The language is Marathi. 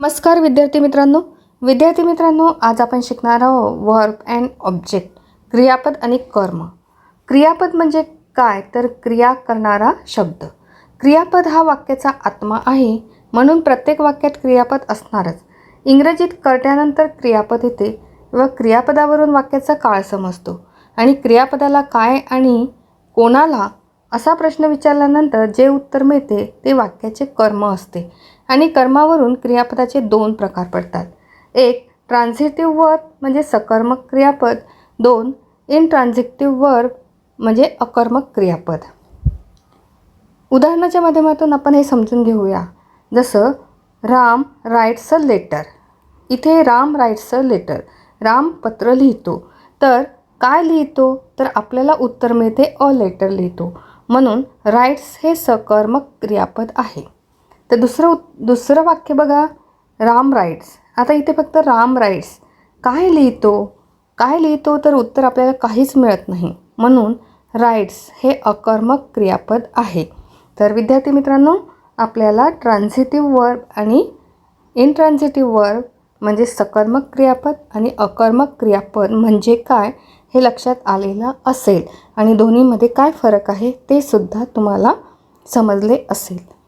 नमस्कार विद्यार्थी मित्रांनो. विद्यार्थी मित्रांनो आज आपण शिकणार आहोत वर्ब अँड ऑब्जेक्ट क्रियापद आणि कर्म. क्रियापद म्हणजे काय? तर क्रिया करणारा शब्द. क्रियापद हा वाक्याचा आत्मा आहे म्हणून प्रत्येक वाक्यात क्रियापद असणारच. इंग्रजीत कर्ट्यानंतर क्रियापद येते व क्रियापदावरून वाक्याचा काळ समजतो. आणि क्रियापदाला काय आणि कोणाला असा प्रश्न विचारल्यानंतर जे उत्तर मिळते ते वाक्याचे कर्म असते आणि कर्मावरून क्रियापदाचे दोन प्रकार पडतात. एक ट्रान्झिटिव्ह वर्ब म्हणजे सकर्मक क्रियापद. दोन इनट्रान्झिटिव्ह वर्ब म्हणजे अकर्मक क्रियापद. उदाहरणाच्या माध्यमातून आपण हे समजून घेऊया. जसं राम राईट्स अ लेटर इथे Ram writes a letter Ram पत्र लिहितो. तर काय लिहितो? तर आपल्याला उत्तर मिळते अ लेटर लिहितो. म्हणून राईट्स हे सकर्मक क्रियापद आहे. तर दुसरं उत दुसरं वाक्य बघा. राम राईट्स आता इथे फक्त राम राईट्स काय लिहितो? काय लिहितो? तर उत्तर आपल्याला काहीच मिळत नाही. म्हणून राईट्स हे अकर्मक क्रियापद आहे. तर विद्यार्थी मित्रांनो आपल्याला ट्रान्झिटिव्ह वर्ब आणि इनट्रान्झिटिव्ह वर्ब म्हणजे सकर्मक क्रियापद आणि अकर्मक क्रियापद म्हणजे काय? हे लक्षात आलेलं असेल. आणि दोन्हीमध्ये काय फरक आहे ते सुद्धा तुम्हाला समजले असेल.